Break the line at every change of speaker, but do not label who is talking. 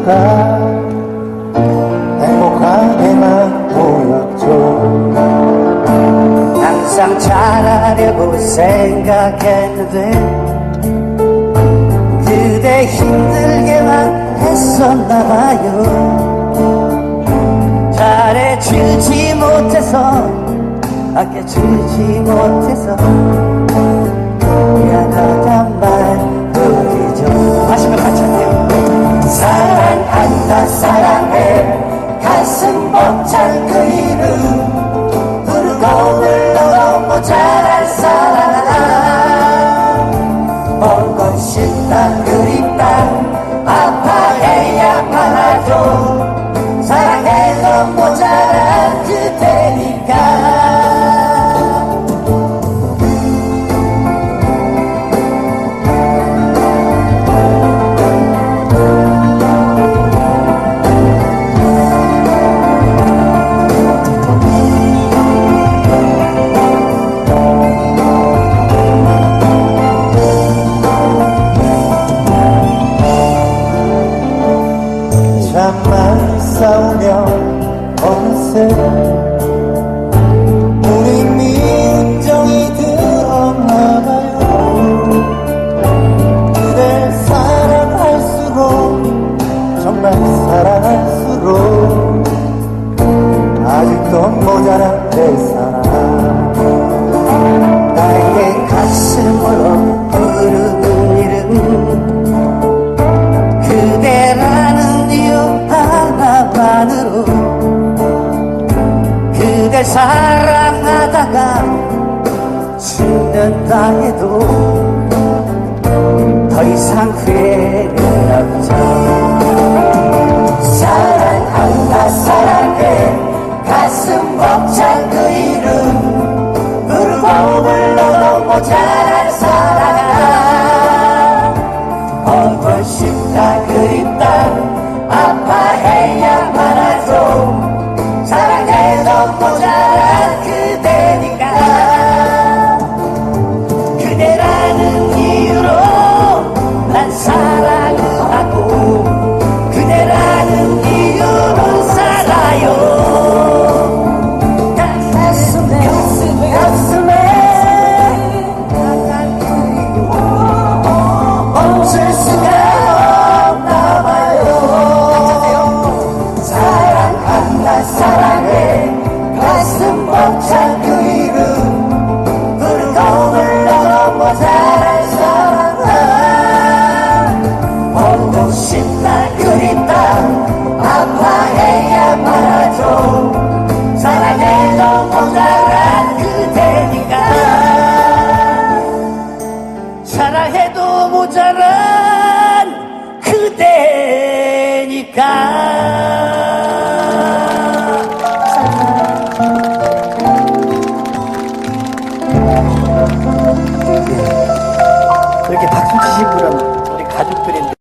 그대가 행복하게만 보였죠. 항상 잘하려고 생각했는데 그대 힘들게만 했었나봐요. 잘해주지 못해서 아껴주지 못해서 벅찬 그 이름. 부르고 불러도 모자랄 사랑아 보고 싶다 그립다 아파해야만 하죠. 사랑해도 모자란 그대니까 잠만 싸우며 어느새 사랑하다가 죽는다 해도 더 이상 후회는 없죠 사랑한다 사랑해. 가슴 벅찬 그 이름. 부르고 불러도 모자랄 사랑아 보고 싶다 그립다. 아파해야만 60g 우리 가족들인데